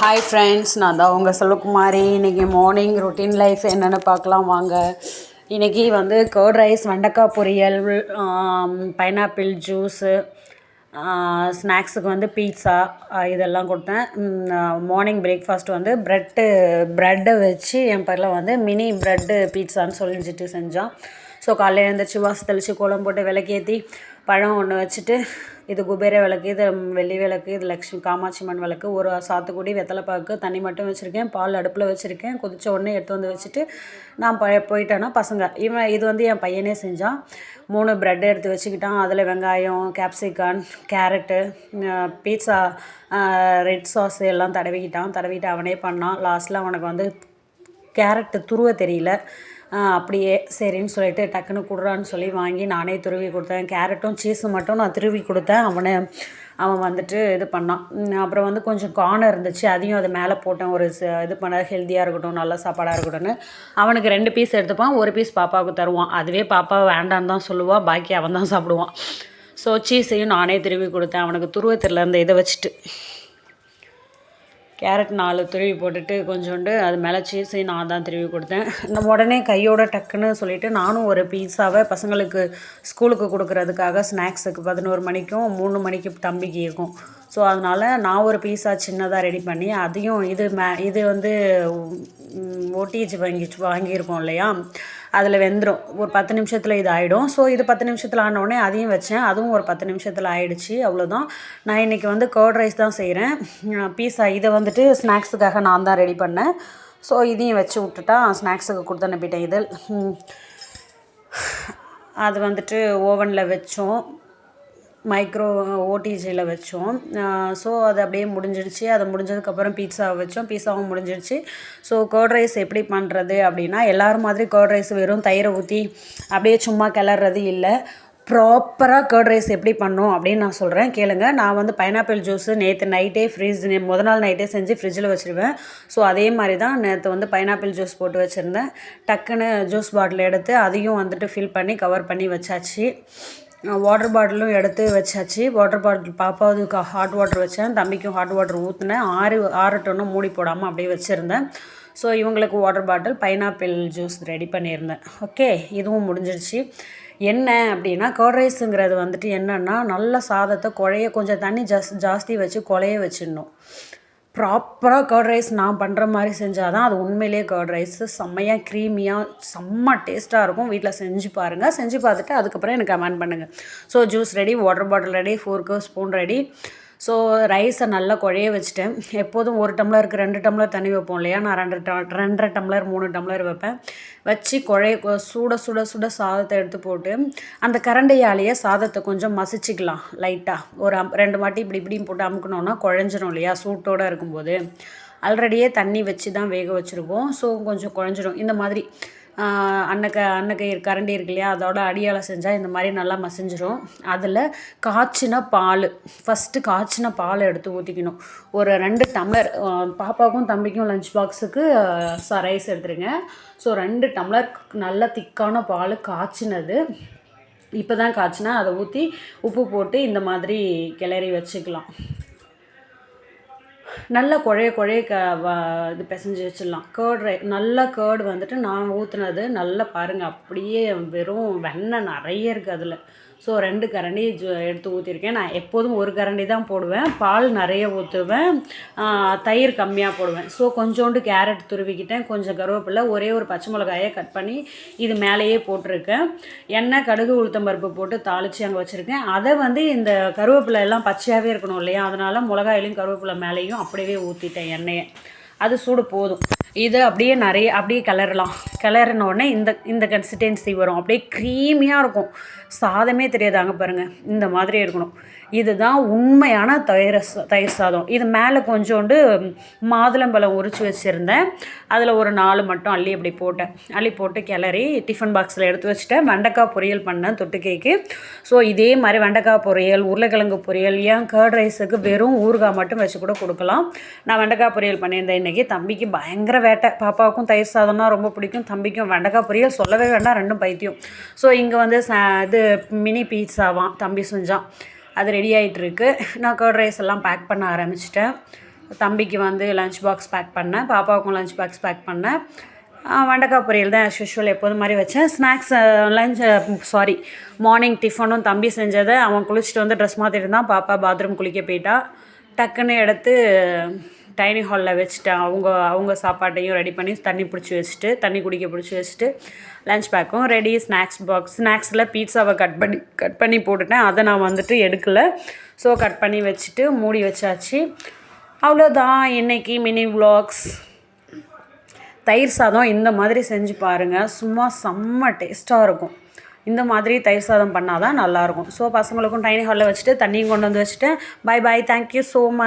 Hi friends நான் தான் உங்கள் சொல்லுக்குமாரி இன்றைக்கி மார்னிங் ரொட்டீன் லைஃப் என்னென்னு பார்க்கலாம் வாங்க. இன்றைக்கி வந்து கர்ட் ரைஸ் வெண்டைக்காய் பொரியல் பைனாப்பிள் ஜூஸு ஸ்நாக்ஸுக்கு வந்து பீட்சா இதெல்லாம் கொடுத்தேன். மார்னிங் பிரேக்ஃபாஸ்ட் வந்து ப்ரெட்டு ப்ரெட்டை வச்சு என் பேரில் வந்து மினி ப்ரெட்டு பீட்சான்னு சொல்லிச்சிட்டு செஞ்சோம். ஸோ காலையில் எழுந்திரிச்சி வாசல் தெளித்து கோலம் போட்டு விளக்கேற்றி பழம் ஒன்று வச்சுட்டு இது குபேர விளக்கு இது வெள்ளி விளக்கு இது லக்ஷ்மி காமாட்சி அம்மன் விளக்கு ஒரு சாத்துக்குடி வெத்தலைப்பாக்கு தண்ணி மட்டும் வச்சுருக்கேன் பால் அடுப்பில் வச்சுருக்கேன் கொதிச்ச உடனே எடுத்து வந்து வச்சுட்டு நான் ப போயிட்டேன்னா பசங்க இவன் இது வந்து என் பையனே செஞ்சான். மூணு ப்ரெட் எடுத்து வச்சுக்கிட்டான் அதில் வெங்காயம் capsicum carrot pizza red sauce எல்லாம் தடவிக்கிட்டான். தடவிட்டு அவனே பண்ணான். லாஸ்ட்டில் அவனுக்கு வந்து கேரட்டு துருவ தெரியல. அப்படியே சரின்னு சொல்லிட்டு டக்குன்னு கொடுறான்னு சொல்லி வாங்கி நானே துருவி கொடுத்தேன். கேரட்டும் சீஸும் மட்டும் நான் துருவி கொடுத்தேன். அவனை அவன் வந்துட்டு இது பண்ணான். அப்புறம் வந்து கொஞ்சம் கார்னர் இருந்துச்சு. அதையும் அதை மேலே போட்டேன். ஒரு இது பண்ண ஹெல்த்தியாக இருக்கட்டும் நல்ல சாப்பாடாக இருக்கட்டும்னு. அவனுக்கு ரெண்டு பீஸ் எடுத்துப்பான். ஒரு பீஸ் பாப்பாவுக்கு தருவான். அதுவே பாப்பா வேண்டான்னு தான் சொல்லுவான் பாக்கி அவன் தான் சாப்பிடுவான். ஸோ சீஸையும் நானே திருவி கொடுத்தேன். அவனுக்கு துருவத்தில் இருந்த இதை வச்சுட்டு. கேரட் நாலு துருவி போட்டுட்டு கொஞ்சோண்டு அது மேலே சீஸையும் நான் தான் திருவி கொடுத்தேன். நம்ம உடனே கையோட டக்குன்னு சொல்லிவிட்டு நானும் ஒரு பீஸாவை பசங்களுக்கு ஸ்கூலுக்கு கொடுக்குறதுக்காக ஸ்நாக்ஸுக்கு பதினோரு மணிக்கும் மூணு மணிக்கு தம்பிக்கு இருக்கும். ஸோ அதனால் நான் ஒரு பீஸா சின்னதாக ரெடி பண்ணி அதையும் இது மே இது வந்து ஓடிஹெச் வாங்கி வாங்கியிருக்கோம் இல்லையா? அதில் வெந்துடும் ஒரு பத்து நிமிஷத்தில் இது ஆகிடும் ஸோ இது பத்து நிமிஷத்தில் ஆனோடனே அதையும் வச்சேன். அதுவும் ஒரு பத்து நிமிஷத்தில் ஆகிடுச்சு அவ்வளோதான் நான் இன்றைக்கி வந்து கர்ட் ரைஸ் தான் செய்கிறேன் பீஸா இதை வந்துட்டு ஸ்நாக்ஸுக்காக நான் தான் ரெடி பண்ணேன். ஸோ இதையும் வச்சு விட்டுட்டா ஸ்நாக்ஸுக்கு கொடுத்து அனுப்பிட்டேன். இது அது வந்துட்டு ஓவனில் வச்சோம். மைக்ரோ ஓடிஜியில் வச்சோம். ஸோ அது அப்படியே முடிஞ்சிடுச்சு அது முடிஞ்சதுக்கப்புறம் பீட்சாவை வச்சோம். பீஸாவும் முடிஞ்சிடுச்சு ஸோ கர்ட் ரைஸ் எப்படி பண்ணுறது அப்படின்னா எல்லோரும் மாதிரி கர்ட் ரைஸ் வெறும் தயிரை ஊற்றி அப்படியே சும்மா கிளறது இல்லை. ப்ராப்பராக கர்ட் ரைஸ் எப்படி பண்ணும் அப்படின்னு நான் சொல்கிறேன் கேளுங்க. நான் வந்து பைனாப்பிள் ஜூஸு நேற்று நைட்டே ஃப்ரிட்ஜ் முத நாள் நைட்டே செஞ்சு ஃப்ரிட்ஜில் வச்சுருவேன். ஸோ அதே மாதிரி தான் நேற்று வந்து பைனாப்பிள் ஜூஸ் போட்டு வச்சுருந்தேன். டக்குன்னு ஜூஸ் பாட்டில் எடுத்து அதையும் வந்துட்டு ஃபில் பண்ணி கவர் பண்ணி வச்சாச்சு. வாட்டர் பாட்டிலும் எடுத்து வச்சாச்சு. வாட்டர் பாட்டில் பாப்பாவுக்கு ஹாட் வாட்டர் வச்சேன். தம்பிக்கும் ஹாட் வாட்டர் ஊற்றினேன் ஆறு ஆறட்டொன்னும் மூடி போடாமல் அப்படியே வச்சுருந்தேன். ஸோ இவங்களுக்கு water bottle pineapple juice ready பண்ணியிருந்தேன். ஓகே இதுவும் முடிஞ்சிடுச்சு என்ன அப்படின்னா கர்ட் ரைஸுங்கிறது வந்துட்டு என்னென்னா நல்ல சாதத்தை குழைய கொஞ்சம் தண்ணி ஜாஸ் ஜாஸ்தி வச்சு குழைய வச்சிடணும். ப்ராப்பராக கர்ட் ரைஸ் நான் பண்ணுற மாதிரி செஞ்சால் தான் அது உண்மையிலே கர்ட் ரைஸு செம்மையாக க்ரீமியாக செம்ம டேஸ்ட்டாக இருக்கும். வீட்டில் செஞ்சு பாருங்கள் செஞ்சு பார்த்துட்டு அதுக்கப்புறம் எனக்கு கமெண்ட் பண்ணுங்கள் so juice ready water bottle ready fork spoon ready so ரைஸை நல்லா குழைய வச்சுட்டேன். எப்போதும் ஒரு டம்ளருக்கு ரெண்டு டம்ளர் தண்ணி வைப்போம் இல்லையா? நான் ரெண்டு ட ரெண்டரை டம்ளர் மூணு டம்ளர் வைப்பேன். வச்சு குழைய சூட சுட சுட சாதத்தை எடுத்து போட்டு அந்த கரண்டையாலேயே சாதத்தை கொஞ்சம் மசிச்சிக்கலாம் லைட்டாக ஒரு அம் ரெண்டு மாட்டி இப்படி இப்படியும் போட்டு அமுக்கணுன்னா குழஞ்சிரும் இல்லையா? சூட்டோடு இருக்கும்போது. ஆல்ரெடியே தண்ணி வச்சு தான் வேக வச்சுருக்கோம் ஸோ கொஞ்சம் குழஞ்சிரும். இந்த மாதிரி அன்னக்க அன்னக்கயிறு கரண்டி இருக்கு இல்லையா அதோட அடியால் செஞ்சால் இந்த மாதிரி நல்லா மசிஞ்சிரும். அதில் காய்ச்சின பால் ஃபஸ்ட்டு காய்ச்சின பால் எடுத்து ஊற்றிக்கணும் ஒரு ரெண்டு டம்ளர் பாப்பாவுக்கும் தம்பிக்கும் லஞ்ச் பாக்ஸுக்கு ரைஸ் எடுத்துருங்க. ஸோ ரெண்டு டம்ளர் நல்ல திக்கான பால் காய்ச்சினது. இப்போ தான் காய்ச்சினா அதை ஊற்றி உப்பு போட்டு இந்த மாதிரி கிளறி வச்சுக்கலாம். நல்ல குழைய குழைய க வ இது பிசைஞ்சு வச்சிடலாம். கேர்ட் ரை நல்லா கேர்டு வந்துட்டு நான் ஊற்றுனது நல்லா பாருங்கள் அப்படியே வெறும் வெண்ணெய் நிறைய இருக்குது அதில். ஸோ ரெண்டு கரண்டி எடுத்து ஊற்றிருக்கேன் நான் எப்போதும் ஒரு கரண்டி தான் போடுவேன். பால் நிறைய ஊற்றுவேன் தயிர் கம்மியாக போடுவேன். ஸோ கொஞ்சோண்டு கேரட் துருவிக்கிட்டேன். கொஞ்சம் கருவேப்பிலை ஒரே ஒரு பச்சை மிளகாயை கட் பண்ணி இது மேலேயே போட்டிருக்கேன். எண்ணெய் கடுகு உளுத்தம்பருப்பு போட்டு தாளித்து அங்கே வச்சுருக்கேன். அதை வந்து இந்த கருவேப்பிலை எல்லாம் பச்சையாகவே இருக்கணும் இல்லையா? அதனால் மிளகாயிலையும் கருவேப்பிலை மேலேயும் அப்படியே ஊற்றிட்டேன் எண்ணெயை. அது சூடு போதும். இது அப்படியே நிறைய அப்படியே கிளறலாம். கிளறினோடனே இந்த இந்த கன்சிஸ்டன்சி வரும். அப்படியே க்ரீமியாக இருக்கும். சாதமே தெரியாது அங்கே பாருங்கள் இந்த மாதிரி இருக்கணும். இதுதான் உண்மையான தயிர் தயிர் சாதம். இது மேலே கொஞ்சோண்டு மாதுளம்பழம் உரித்து வச்சுருந்தேன். அதில் ஒரு நாலு மட்டும் அள்ளி அப்படி போட்டேன். அள்ளி போட்டு கிளறி டிஃபன் பாக்ஸில் எடுத்து வச்சுட்டேன். வெண்டைக்காய் பொரியல் பண்ணேன் தொட்டுக்கைக்கு. ஸோ இதே மாதிரி வெண்டைக்காய் பொரியல் உருளைக்கிழங்கு பொரியல் ஏன் கர்ட் ரைஸுக்கு வெறும் ஊறுகாய் மட்டும் வச்சு கூட கொடுக்கலாம். நான் வெண்டைக்காய் பொரியல் பண்ணியிருந்தேன். இன்றைக்கி தம்பிக்கு பயங்கர வேட்டை. பாப்பாவுக்கும் தயிர் சாதம்னா ரொம்ப பிடிக்கும். தம்பிக்கும் வெண்டைக்காய் பொரியல் சொல்லவே வேண்டாம். ரெண்டும் பைத்தியம். ஸோ இங்கே வந்து இது மினி பீட்சாவான் தம்பி செஞ்சான். அது ரெடி ஆகிட்டுருக்கு நான் கர்ட் ரைஸ் எல்லாம் பேக் பண்ண ஆரம்பிச்சிட்டேன். தம்பிக்கு வந்து லஞ்ச் பாக்ஸ் பேக் பண்ணேன். பாப்பாவுக்கும் லஞ்ச் பாக்ஸ் பேக் பண்ணேன். வெண்டைக்காய் பொரியல் தான் ஆஸ் யூஷுவல் எப்போதும் மாதிரி வச்சேன். ஸ்நாக்ஸ் லஞ்ச் சாரி மார்னிங் டிஃபனும் தம்பி செஞ்சதை அவன் குளிச்சுட்டு வந்து ட்ரெஸ் மாற்றிட்டு இருந்தான். பாப்பா பாத்ரூம் குளிக்க போயிட்டா. டக்குன்னு எடுத்து டைனிங் ஹாலில் வச்சுட்டேன் அவங்க அவங்க சாப்பாட்டையும் ரெடி பண்ணி தண்ணி பிடிச்சி வச்சுட்டு தண்ணி குடிக்க பிடிச்சி வச்சுட்டு லஞ்ச் பேக்கும் ரெடி ஸ்நாக்ஸ் பாக்ஸ் ஸ்நாக்ஸில் பீட்சாவை கட் பண்ணி கட் பண்ணி போட்டுட்டேன். அதை நான் வந்துட்டு எடுக்கலை. ஸோ கட் பண்ணி வச்சுட்டு மூடி வச்சாச்சு. அவ்வளோதான் இன்றைக்கி மினி விளாக்ஸ் தயிர் சாதம் இந்த மாதிரி செஞ்சு பாருங்கள் சும்மா செம்ம டேஸ்ட்டாக இருக்கும். இந்த மாதிரி தயிர் சாதம் பண்ணால் தான் நல்லாயிருக்கும் ஸோ பசங்களுக்கும் டைனிங் ஹாலில் வச்சுட்டு தண்ணியும் கொண்டு வந்து வச்சுட்டு bye bye thank you so much